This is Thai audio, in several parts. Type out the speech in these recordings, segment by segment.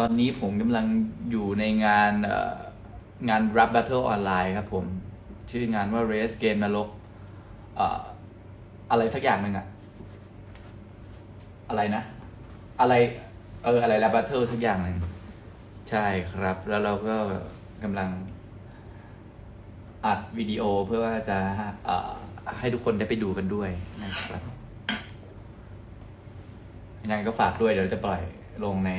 ตอนนี้ผมกำลังอยู่ในงานงาน Rap Battle ออนไลน์ครับผม ชื่องานว่า Race Game นรกอะไรสักอย่างหนึ่งอะอะไรนะ อะไรเอออะไร Rap Battle สักอย่างหนึ่งใช่ครับ แล้วเราก็กำลังอัดวิดีโอเพื่อว่าจะให้ทุกคนได้ไปดูกันด้วยนะครับยังไงก็ฝากด้วยเดี๋ยวจะปล่อยลงใน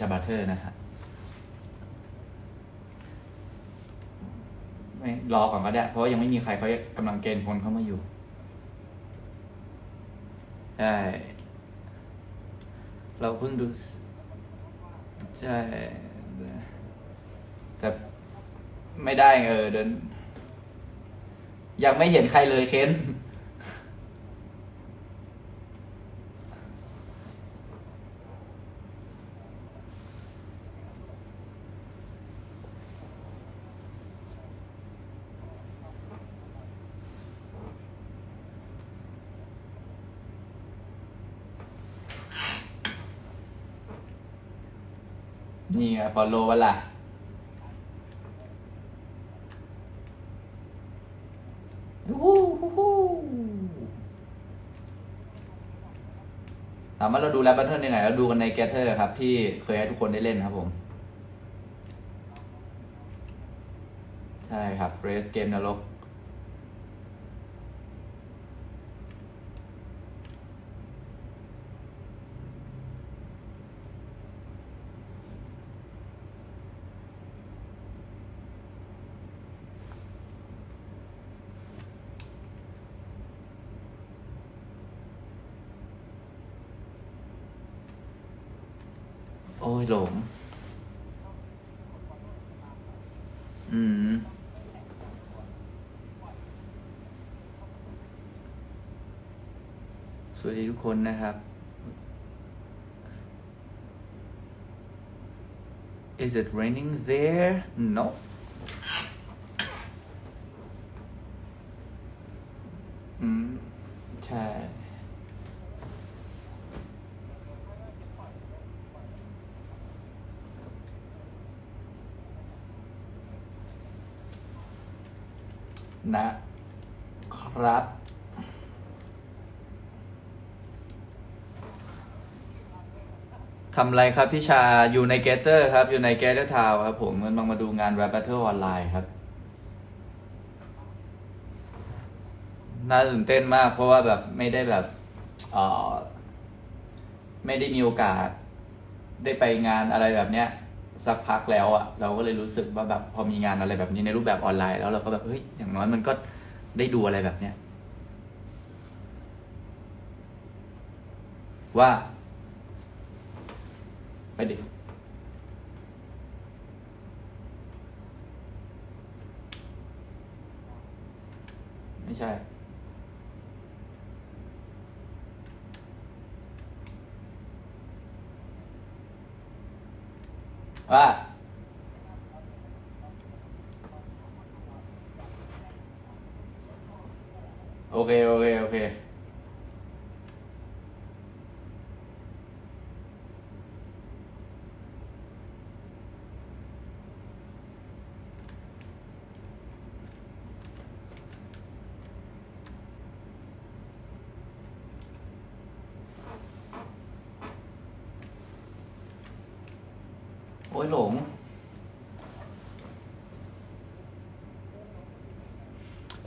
ชาบัตเตอร์นะฮะไม่รอก่อนก็ได้ เพราะว่ายังไม่มีใครเขากำลังเกณฑ์คนเข้ามาอยู่ใช่เราเพิ่งดูใช่แต่ไม่ได้เออเดินยังไม่เห็นใครเลยเค้น นี่ไงฟอลโล่วะล่ะยูฮูฮูฮูถามว่าเราดูแลบัตเทิลยังไงเราดูกันในแกเทอร์ครับ ที่เคยให้ทุกคนได้เล่นครับผม ใช่ครับเรสเกมนรก ยหลง อืม สวัสดีทุกคนนะครับ Is it raining there? No. อืม ใช่ นะครับ ทำไรครับพี่ชาอยู่ในเกเตอร์ครับ อยู่ในเกเตอร์ทาวครับผมกำลังมาดูงาน Rap Battle ออนไลน์ครับ น่าตื่นเต้นมากเพราะว่าแบบไม่ได้แบบเออไม่ได้มีโอกาส ได้ไปงานอะไรแบบเนี้ย สักพักแล้วอะ่ะเราก็เลยรู้สึกว่าแบบพอมีงานอะไรแบบนี้ในรูปแบบออนไลน์แล้วเราก็แบบเฮ้ยอย่างน้อยมันก็ได้ดูอะไรแบบเนี้ยว่า ไปดิไม่ใช่ ว่าโอเค โอเค โอเค โอ้ ยหลง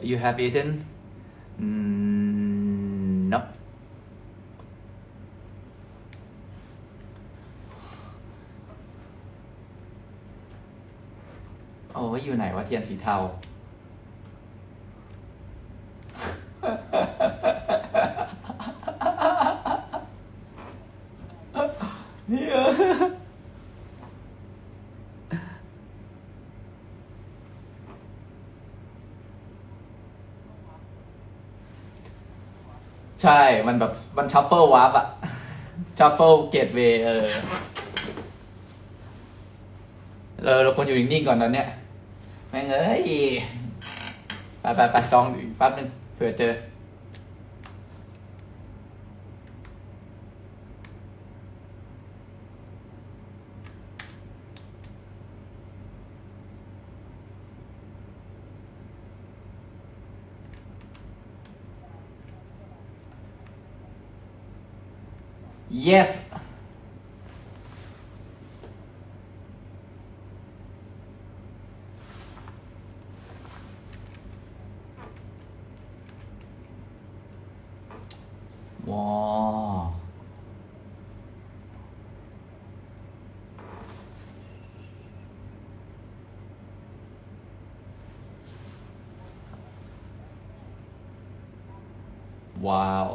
You have eaten? Mm, no. โอ้ยอยู่ไหนวะเทียนสีเทา เฮีย ใช่ มันแบบ มันชัฟเฟิลวาร์ปอะชัฟเฟิลเกตเวย์เออ เราเราควรอยู่นิ่งๆก่อนตอนเนี้ย แม่งเอ้ย ไปไปไปลองอีกแป๊บนึงเผื่อเจอ yes ว้าว